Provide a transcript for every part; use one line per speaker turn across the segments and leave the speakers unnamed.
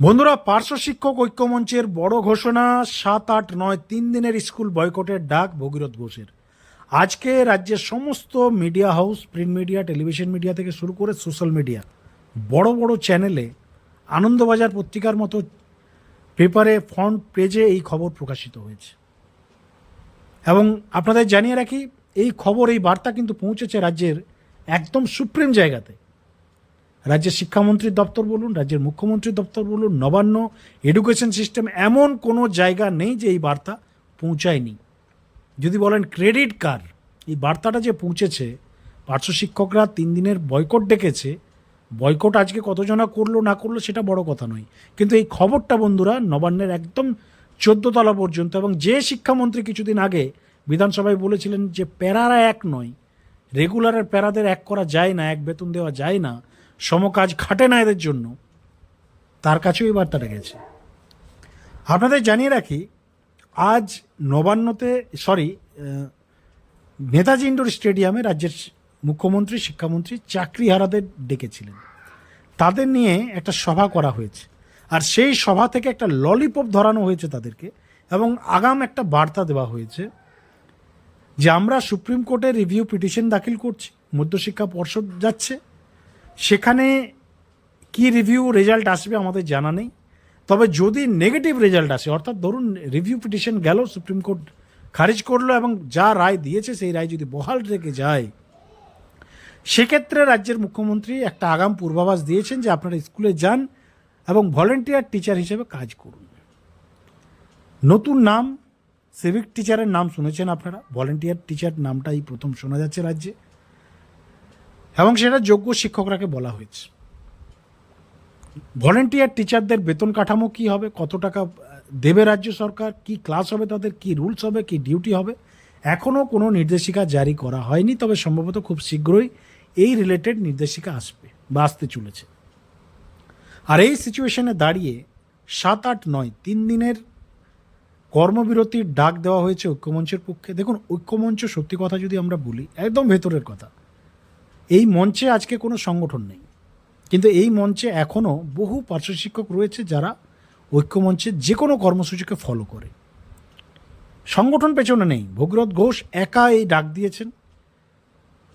বন্ধুরা, পার্শ্ব শিক্ষক ঐক্যমঞ্চের বড় ঘোষণা, সাত, আট, নয়, তিন দিনের স্কুল বয়কটের ডাক ভগীরথ ঘোষের। আজকে রাজ্যের সমস্ত media house, print media, television media থেকে শুরু করে সোশ্যাল মিডিয়া, বড় বড় চ্যানেলে আনন্দবাজার পত্রিকার মতো পেপারে, ফ্রন্ট পেজে এই খবর প্রকাশিত হয়েছে। এবং আপনাদের জানিয়ে রাখি, এই খবর, এই বার্তা কিন্তু পৌঁছেছে রাজ্যের একদম সুপ্রিম জায়গাতে। রাজ্যের শিক্ষামন্ত্রীর দপ্তর বলুন, রাজ্যের মুখ্যমন্ত্রীর দপ্তর বলুন, নবান্ন এডুকেশন সিস্টেম এমন কোনো জায়গা নেই যে এই বার্তা পৌঁছায়নি। যদি বলেন ক্রেডিট কার এই বার্তাটা যে পৌঁছেছে, পার্শ্ব শিক্ষকরা তিন দিনের বয়কট ডেকেছে বয়কট আজকে কতজনা করল, না করল সেটা বড় কথা নয়। কিন্তু এই খবরটা বন্ধুরা, নবান্নের একদম চোদ্দ তলা পর্যন্ত এবং যে শিক্ষামন্ত্রী কিছুদিন আগে বিধানসভায় বলেছিলেন যে প্যারারা এক নয় রেগুলারের প্যারাদের এক করা যায় না, এক বেতন দেওয়া যায় না সমকাজ খাটে না এদের জন্য। তার কাছেও এই বার্তাটা গেছে। আপনাদের জানিয়ে রাখি, আজ নবান্নতে, সরি নেতাজি ইন্ডোর স্টেডিয়ামে রাজ্যের মুখ্যমন্ত্রী, শিক্ষামন্ত্রী চাকরিহারাদের ডেকেছিলেন। তাদের নিয়ে একটা সভা করা হয়েছে। আর সেই সভা থেকে একটা ললিপপ ধরানো হয়েছে তাদেরকে এবং আগাম একটা বার্তা দেওয়া হয়েছে যে আমরা সুপ্রিম কোর্টে রিভিউ পিটিশন দাখিল করছি, মধ্যশিক্ষা পর্ষদ যাচ্ছে সেখানে কি রিভিউ রেজাল্ট আসবে আমাদের জানা নেই। তবে যদি নেগেটিভ রেজাল্ট আসে, অর্থাৎ ধরুন রিভিউ পিটিশন গেল সুপ্রিম কোর্ট খারিজ করল এবং যা রায় দিয়েছে, সেই রায় যদি বহাল রেখে যায়, সেক্ষেত্রে রাজ্যের মুখ্যমন্ত্রী একটা আগাম পূর্বাভাস দিয়েছেন যে আপনারা স্কুলে যান এবং ভলেন্টিয়ার টিচার হিসেবে কাজ করুন। নতুন নাম সিভিক টিচারের নাম শুনেছেন আপনারা? ভলেন্টিয়ার টিচার নামটাই প্রথম শোনা যাচ্ছে রাজ্যে। এবং সেটা যোগ্য শিক্ষকরাকে বলা হয়েছে। ভলেন্টিয়ার টিচারদের বেতন কাঠামো কি হবে? কত টাকা দেবে রাজ্য সরকার? কি ক্লাস হবে তাদের? কি রুলস হবে? কি ডিউটি হবে? এখনও কোনো নির্দেশিকা জারি করা হয়নি, তবে সম্ভবত খুব শীঘ্রই এই রিলেটেড নির্দেশিকা আসবে বা আসতে চলেছে। আর এই সিচুয়েশনে দাঁড়িয়ে সাত আট নয়, তিন দিনের কর্মবিরতির ডাক দেওয়া হয়েছে ঐক্যমঞ্চের পক্ষে। দেখুন, ঐক্যমঞ্চ সত্যি কথা যদি আমরা বলি, একদম ভেতরের কথা। এই মঞ্চে আজকে কোনো সংগঠন নেই। কিন্তু এই মঞ্চে এখনও বহু পার্শ্ব শিক্ষক রয়েছে যারা ঐক্যমঞ্চের যে কোনো কর্মসূচিকে ফলো করে। সংগঠন পেছনে নেই। ভগীরথ ঘোষ একা এই ডাক দিয়েছেন।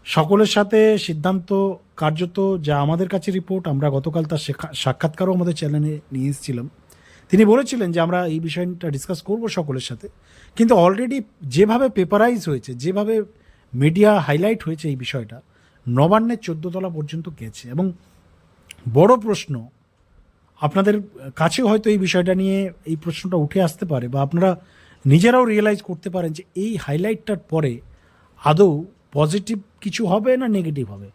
সকলের সাথে সিদ্ধান্ত কার্যত যা আমাদের কাছে রিপোর্ট আমরা গতকাল তার সাক্ষাৎকারও আমাদের চ্যানেলে নিয়ে এসেছিলাম। তিনি বলেছিলেন যে, আমরা এই বিষয়টা ডিসকাস করব সকলের সাথে। কিন্তু অলরেডি যেভাবে পেপারাইজ হয়েছে, যেভাবে মিডিয়া হাইলাইট হয়েছে এই বিষয়টা নবান্নের চোদ্দতলা পর্যন্ত গেছে। এবং বড় প্রশ্ন, আপনাদের কাছে হয়তো এই বিষয়টা নিয়ে এই প্রশ্নটা উঠে আসতে পারে বা আপনারা নিজেরাও রিয়েলাইজ করতে পারেন যে এই হাইলাইটটার পরে আদৌ পজিটিভ কিছু হবে না নেগেটিভ হবে?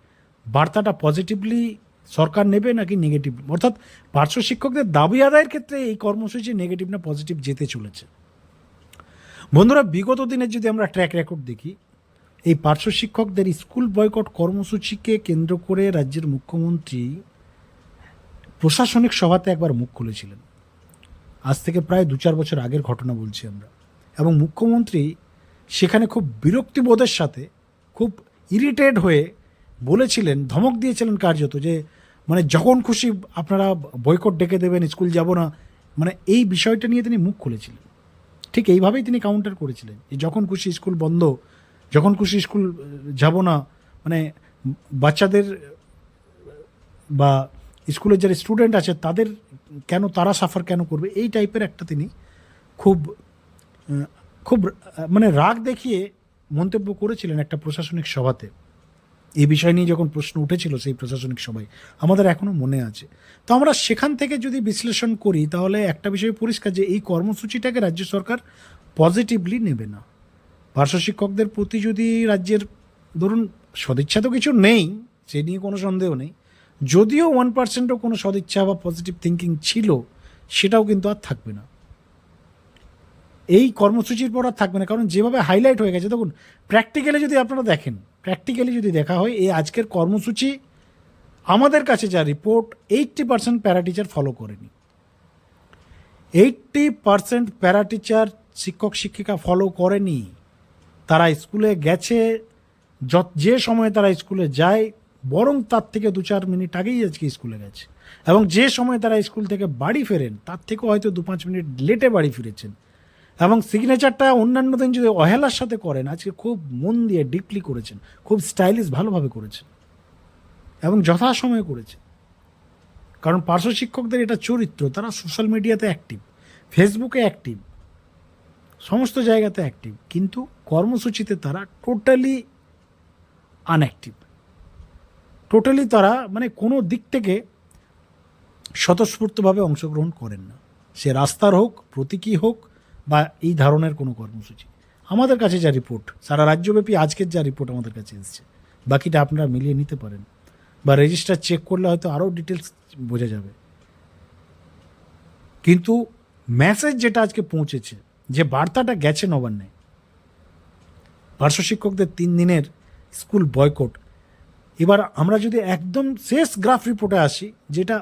বার্তাটা পজিটিভলি সরকার নেবে নাকি নেগেটিভ অর্থাৎ পার্শ্ব শিক্ষকদের দাবি আদায়ের ক্ষেত্রে এই কর্মসূচি নেগেটিভ না পজিটিভ যেতে চলেছে? বন্ধুরা, বিগত দিনের যদি আমরা ট্র্যাক রেকর্ড দেখি এই পার্শ্ব শিক্ষকদের স্কুল বয়কট কর্মসূচিকে কেন্দ্র করে রাজ্যের মুখ্যমন্ত্রী প্রশাসনিক সভাতে একবার মুখ খুলেছিলেন। আজ থেকে প্রায় দু চার বছর আগের ঘটনা বলছি আমরা। এবং মুখ্যমন্ত্রী সেখানে খুব বিরক্তিবোধের সাথে, খুব ইরিটেট হয়ে বলেছিলেন, ধমক দিয়েছিলেন কার্যত যে মানে যখন খুশি আপনারা বয়কট ডেকে দেবেন, স্কুল যাব না। মানে এই বিষয়টা নিয়ে তিনি মুখ খুলেছিলেন। ঠিক এইভাবেই তিনি কাউন্টার করেছিলেন যে, যখন খুশি স্কুল বন্ধ যখন খুশি স্কুল যাব না মানে বাচ্চাদের বা স্কুলের যারা স্টুডেন্ট আছে, তাদের কেন, তারা সাফার কেন করবে? এই টাইপের একটা তিনি খুব খুব মানে রাগ দেখিয়ে মন্তব্য করেছিলেন একটা প্রশাসনিক সভাতে। এই বিষয় নিয়ে যখন প্রশ্ন উঠেছিল সেই প্রশাসনিক সভায়, আমাদের এখনও মনে আছে। তো আমরা সেখান থেকে যদি বিশ্লেষণ করি, তাহলে একটা বিষয় পরিষ্কার যে এই কর্মসূচিটাকে রাজ্য সরকার পজিটিভলি নেবে না। পার্শ্ব শিক্ষকদের প্রতি যদি রাজ্যের, ধরুন, সদিচ্ছা তো কিছু নেই, সে নিয়ে কোনো সন্দেহ নেই। যদিও ওয়ান পার্সেন্টও কোনো সদিচ্ছা বা পজিটিভ থিঙ্কিং ছিল, সেটাও কিন্তু আর থাকবে না। এই কর্মসূচির পর আর থাকবে না, কারণ যেভাবে হাইলাইট হয়ে গেছে, দেখুন প্র্যাকটিক্যালি যদি আপনারা দেখেন প্র্যাকটিক্যালি যদি দেখা হয়, এই আজকের কর্মসূচি আমাদের কাছে যা report eighty percent para teacher follow করেনি। এইট্টি পার্সেন্ট প্যারা টিচার শিক্ষক শিক্ষিকা ফলো করেনি। তারা স্কুলে গেছে, যত যে সময়ে তারা স্কুলে যায়, বরং তার থেকে দু চার মিনিট আগেই আজকে স্কুলে গেছে। এবং যে সময় তারা স্কুল থেকে বাড়ি ফেরেন, তার থেকেও হয়তো দু পাঁচ মিনিট লেটে বাড়ি ফিরেছেন। এবং সিগনেচারটা অন্যান্য দিন যদি অহেলার সাথে করেন, আজকে খুব মন দিয়ে ডিপলি করেছেন, খুব স্টাইলিশ ভালোভাবে করেছেন। এবং যথাসময়ে করেছেন। কারণ পার্শ্ব শিক্ষকদের এটা চরিত্র, তারা সোশ্যাল মিডিয়াতে অ্যাক্টিভ ফেসবুকে অ্যাক্টিভ সমস্ত জায়গাতে অ্যাক্টিভ কিন্তু কর্মসূচিতে তারা টোটালি আনঅ্যাক্টিভ টোটালি তারা মানে কোনো দিক থেকে স্বতঃস্ফূর্তভাবে অংশগ্রহণ করেন না। সে রাস্তার হোক, প্রতীকী হোক, বা এই ধরনের কোনো কর্মসূচি। আমাদের কাছে যা রিপোর্ট সারা রাজ্যব্যাপী আজকের যা রিপোর্ট আমাদের কাছে এসেছে, বাকিটা আপনারা মিলিয়ে নিতে পারেন। বা রেজিস্টার চেক করলে হয়তো আরও ডিটেলস বোঝা যাবে। কিন্তু মেসেজ যেটা আজকে পৌঁছেছে যে বার্তাটা গেছে নবান্নে। পার্শ্ব শিক্ষকদের তিন দিনের স্কুল বয়কট। এবার আমরা যদি একদম শেষ গ্রাফ রিপোর্টে আসি, যেটা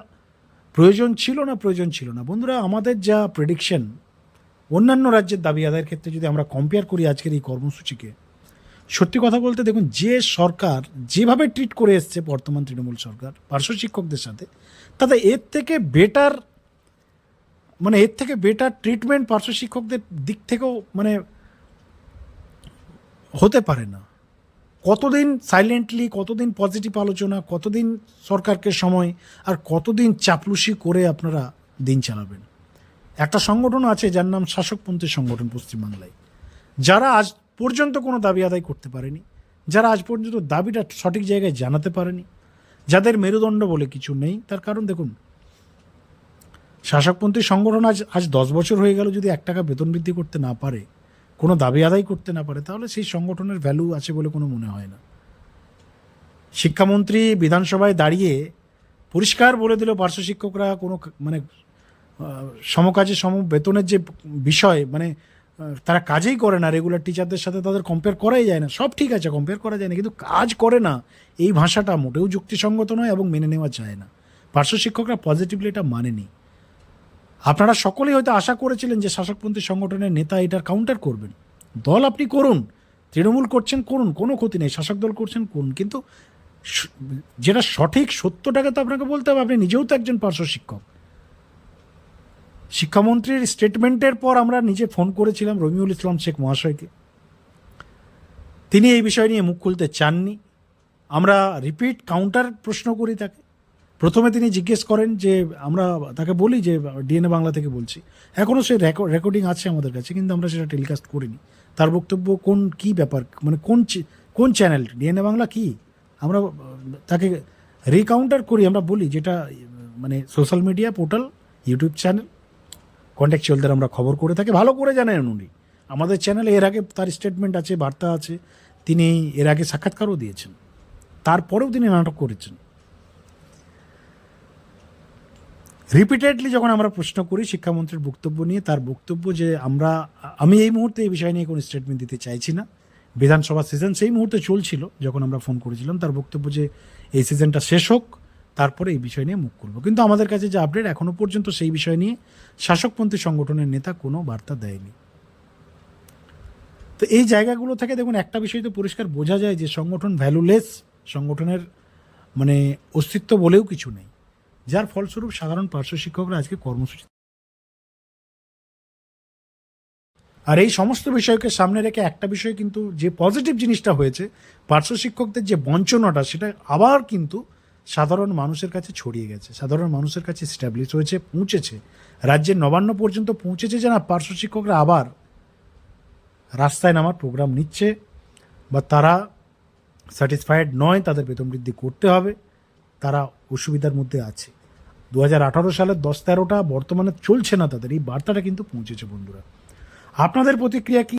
প্রয়োজন ছিল না, প্রয়োজন ছিল না। বন্ধুরা, আমাদের যা প্রেডিকশন অন্যান্য রাজ্যের দাবি আদায়ের ক্ষেত্রে যদি আমরা কম্পেয়ার করি আজকের এই কর্মসূচিকে, সত্যি কথা বলতে দেখুন, যে সরকার যেভাবে ট্রিট করে এসছে বর্তমান তৃণমূল সরকার, পার্শ্ব শিক্ষকদের সাথে, তাতে এর থেকে বেটার মানে এর থেকে বেটার ট্রিটমেন্ট পার্শ্ব শিক্ষকদের দিক থেকেও মানে হতে পারে না। কতদিন সাইলেন্টলি কতদিন পজিটিভ আলোচনা, কতদিন সরকারকে সময়, আর কতদিন চাপলুসি করে আপনারা দিন চালাবেন? একটা সংগঠন আছে যার নাম শাসকপন্থী সংগঠন পশ্চিমবাংলায়। যারা আজ পর্যন্ত কোনো দাবি আদায় করতে পারেনি, যারা আজ পর্যন্ত দাবিটা সঠিক জায়গায় জানাতে পারেনি, যাদের মেরুদণ্ড বলে কিছু নেই, তার কারণ দেখুন শাসকপন্থী সংগঠন আজ আজ দশ বছর হয়ে গেল যদি এক টাকা বেতন বৃদ্ধি করতে না পারে, কোনো দাবি আদায় করতে না পারে, তাহলে সেই সংগঠনের ভ্যালু আছে বলে কোনো মনে হয় না। শিক্ষামন্ত্রী বিধানসভায় দাঁড়িয়ে পরিষ্কার বলে দিল পার্শ্ব শিক্ষকরা কোনো মানে সমকাজে সম বেতনের যে বিষয় মানে তারা কাজেই করে না রেগুলার টিচারদের সাথে তাদের কম্পেয়ার করাই যায় না, সব ঠিক আছে কম্পেয়ার করা যায় না, কিন্তু কাজ করে না, এই ভাষাটা মোটেও যুক্তিসঙ্গত নয় এবং মেনে নেওয়া যায় না। পার্শ্ব শিক্ষকরা পজিটিভলি এটা মানেনি। আপনারা সকলেই হয়তো আশা করেছিলেন যে শাসকপন্থী সংগঠনের নেতা এটার কাউন্টার করবেন। দল আপনি করুন, তৃণমূল করছেন, করুন, কোনো ক্ষতি নেই, শাসক দল করছেন, করুন। কিন্তু যেটা সঠিক সত্যটাকে তো আপনাকে বলতে হবে, আপনি নিজেও তো একজন পার্শ্ব শিক্ষক। শিক্ষামন্ত্রীর স্টেটমেন্টের পর আমরা নিজে ফোন করেছিলাম রবিউল ইসলাম শেখ মহাশয়কে। তিনি এই বিষয় নিয়ে মুখ খুলতে চাননি। আমরা রিপিট কাউন্টার প্রশ্ন করি তাকে। প্রথমে তিনি জিজ্ঞেস করেন যে, আমরা তাকে বলি যে, ডিএনএ বাংলা থেকে বলছি। এখনও সেই রেকর্ডিং আছে আমাদের কাছে, কিন্তু আমরা সেটা টেলিকাস্ট করিনি। তার বক্তব্য কোন, কি ব্যাপার মানে কোন কোন চ্যানেল ডিএনএ বাংলা কি? আমরা, তাকে রিকাউন্টার করি, আমরা বলি যেটা মানে social media portal YouTube channel কন্ট্যাকচুয়ালদের আমরা খবর করে থাকি। ভালো করে জানেন উনি। আমাদের চ্যানেলে এর আগে তার স্টেটমেন্ট আছে, বার্তা আছে। তিনি এর আগে সাক্ষাৎকারও দিয়েছেন। তারপরেও তিনি নাটক করেছেন। রিপিটেডলি যখন আমরা প্রশ্ন করি শিক্ষামন্ত্রীর বক্তব্য নিয়ে, তার বক্তব্য যে আমরা, আমি এই মুহূর্তে এই বিষয় নিয়ে কোনো স্টেটমেন্ট দিতে চাইছি না। বিধানসভা সিজন সেই মুহূর্তে চলছিল, যখন আমরা ফোন করেছিলাম, তার বক্তব্য যে এই সিজনটা শেষ হোক, তারপরে এই বিষয় নিয়ে মুখ করব কিন্তু আমাদের কাছে যে আপডেট এখনও পর্যন্ত সেই বিষয় নিয়ে শাসকপন্থী সংগঠনের নেতা কোনো বার্তা দেয়নি। তো এই জায়গাগুলো থেকে দেখুন, একটা বিষয় তো পরিষ্কার বোঝা যায় যে সংগঠন ভ্যালুলেস সংগঠনের মানে অস্তিত্ব বলেও কিছু নেই। যার ফলস্বরূপ সাধারণ পার্শ্ব শিক্ষকরা আজকে কর্মসূচি আর এই সমস্ত বিষয়কে সামনে রেখে একটা বিষয় কিন্তু যে পজিটিভ জিনিসটা হয়েছে, পার্শ্ব শিক্ষকদের যে বঞ্চনাটা, সেটা আবার কিন্তু সাধারণ মানুষের কাছে ছড়িয়ে গেছে। সাধারণ মানুষের কাছে স্ট্যাবলিশ হয়েছে, পৌঁছেছে। রাজ্যের নবান্ন পর্যন্ত পৌঁছেছে যে না, পার্শ্ব শিক্ষকরা আবার রাস্তায় নামার প্রোগ্রাম নিচ্ছে বা তারা স্যাটিসফাইড নয়, তাদের বেতন বৃদ্ধি করতে হবে, তারা অসুবিধার মধ্যে আছে। দু হাজার আঠারো সালের দশ তেরোটা বর্তমানে চলছে না তাদের। এই বার্তাটা কিন্তু পৌঁছেছে বন্ধুরা। আপনাদের প্রতিক্রিয়া কি?